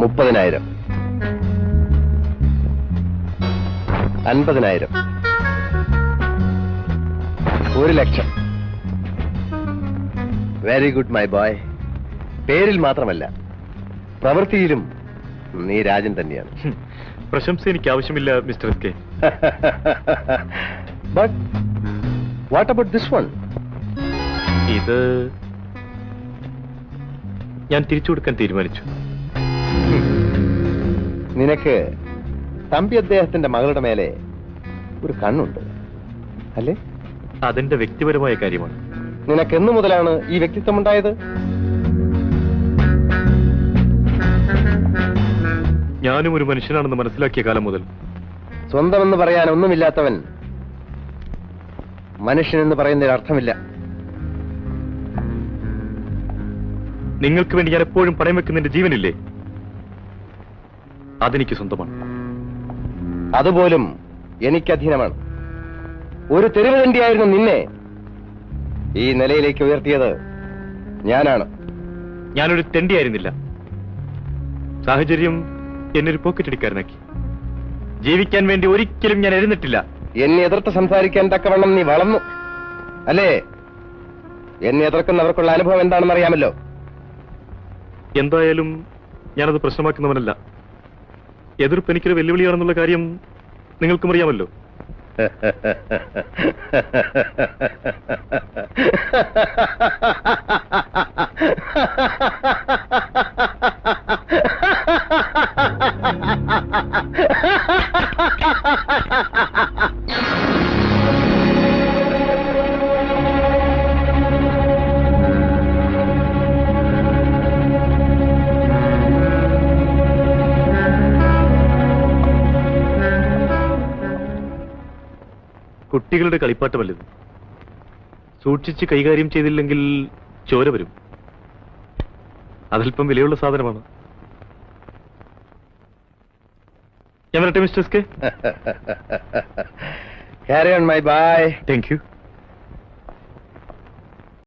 മുപ്പതിനായിരം. അൻപതിനായിരം. ഒരു ലക്ഷം. വെരി ഗുഡ് മൈ ബോയ് പേരിൽ മാത്രമല്ല പ്രവൃത്തിയിലും നീ രാജൻ തന്നെയാണ്. പ്രശംസ എനിക്ക് ആവശ്യമില്ല mister S K. But what about this one ഇത് ഞാൻ തിരിച്ചു കൊടുക്കാൻ തീരുമാനിച്ചു. നിനക്ക് തമ്പി അദ്ദേഹത്തിന്റെ മകളുടെ മേലെ ഒരു കണ്ണുണ്ട് അല്ലേ? അതെന്റെ വ്യക്തിപരമായ കാര്യമാണ്. നിനക്ക് എന്നു മുതലാണ് ഈ വ്യക്തിത്വം ഉണ്ടായത് ഞാനും ഒരു മനുഷ്യനാണെന്ന് മനസ്സിലാക്കിയ കാലം മുതൽ. സ്വന്തമെന്ന് പറയാൻ ഒന്നുമില്ലാത്തവൻ മനുഷ്യനെന്ന് പറയുന്നതിൽ അർത്ഥമില്ല. നിങ്ങൾക്ക് വേണ്ടി ഞാൻ എപ്പോഴും പണയം വെക്കുന്ന എന്റെ ജീവനില്ലേ? അതെനിക്ക് സ്വന്തമാണ്. അതുപോലും എനിക്ക് അധീനമാണ് ഒരു തെരുവുതണ്ടിയായിരുന്നു നിന്നെ. ഈ നിലയിലേക്ക് ഉയർത്തിയത് ഞാനാണ്. ഞാനൊരു തെണ്ടിയായിരുന്നില്ല. സാഹചര്യം എന്നൊരു പോക്കറ്റടിക്കാരനാക്കി. ജീവിക്കാൻ വേണ്ടി ഒരിക്കലും ഞാൻ എഴുന്നിട്ടില്ല. എന്നെ എതിർത്ത് സംസാരിക്കാൻ തക്കവണ്ണം നീ വളർന്നു. അല്ലേ? എന്നെ എതിർക്കുന്നവർക്കുള്ള അനുഭവം എന്താണെന്ന് അറിയാമല്ലോ എന്തായാലും ഞാനത് പ്രശ്നമാക്കുന്നവനല്ല. എതിർപ്പ് എനിക്കൊരു വെല്ലുവിളിയാണെന്നുള്ള കാര്യം നിങ്ങൾക്കും അറിയാമല്ലോ കുട്ടികളുടെ കളിപ്പാട്ടമല്ലത് സൂക്ഷിച്ച് കൈകാര്യം ചെയ്തില്ലെങ്കിൽ ചോര വരും. അതല്പം വിലയുള്ള സാധനമാണ്. ഞാൻ വരട്ടെ mister K? Carry on my bye thank you